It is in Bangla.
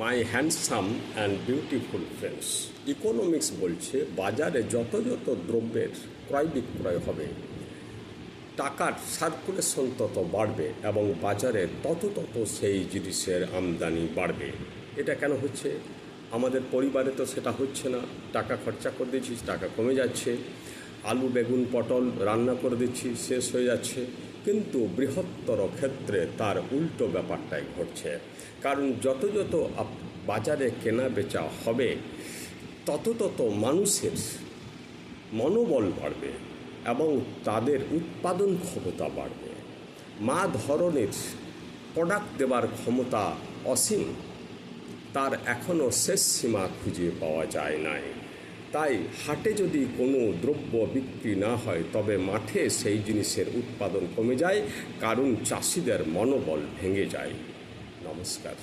My handsome and beautiful friends economics বলছে, বাজারে যত যত দ্রব্যের ক্রয় বিক্রয় হবে, টাকার সার্কুলেশন তত বাড়বে এবং বাজারে তত তত সেই জিনিসের আমদানি বাড়বে। এটা কেন হচ্ছে? আমাদের পরিবারে তো সেটা হচ্ছে না। টাকা খরচা করে দিচ্ছি টাকা কমে যাচ্ছে। আলু, বেগুন, পটল রান্না করে দিচ্ছি শেষ হয়ে যাচ্ছে। কিন্তু বৃহত্তর ক্ষেত্রে তার উল্টো ব্যাপারটাই ঘটছে। কারণ যত যত বাজারে কেনা বেচা হবে, তত তত মানুষের মনোবল বাড়বে এবং তাদের উৎপাদন ক্ষমতা বাড়বে। মা ধরনের প্রোডাক্ট দেওয়ার ক্ষমতা অসীম। তার এখনও শেষ সীমা খুঁজে পাওয়া যায় নাই। তাই হাটে যদি কোনো দ্রব্য বিক্রি না হয়, তবে মাঠে সেই জিনিসের উৎপাদন কমে যায়, কারণ চাষিদের মনোবল ভেঙে যায়। নমস্কার।